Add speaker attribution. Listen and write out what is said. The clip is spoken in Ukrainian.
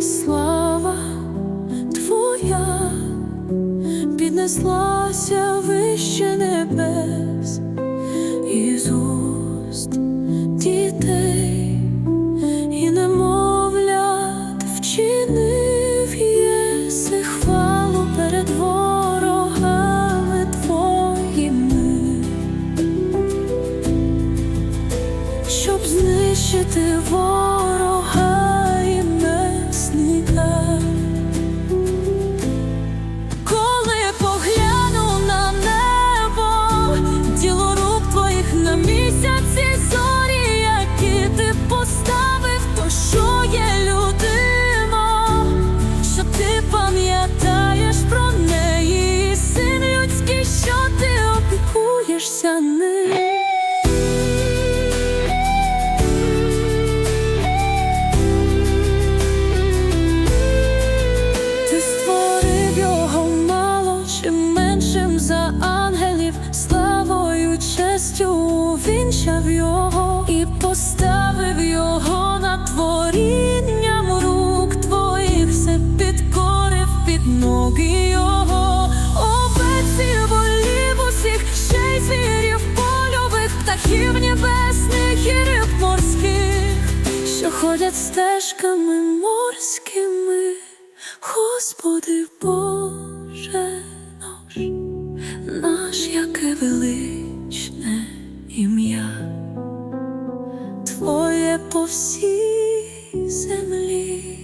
Speaker 1: слава Твоя піднеслася вище небес і з уст дітей, і немовлят вчинив єси хвалу перед ворогами твоїми, щоб знищити ворога. Вінчав його і поставив його над творінням рук твоїх, все підкорив під ноги його, овець і волів усіх, ще й звірів польових, птахів небесних і риб морських, що ходять стежками морськими. Господи Боже наш, наш яке величне Твоє по всій землі.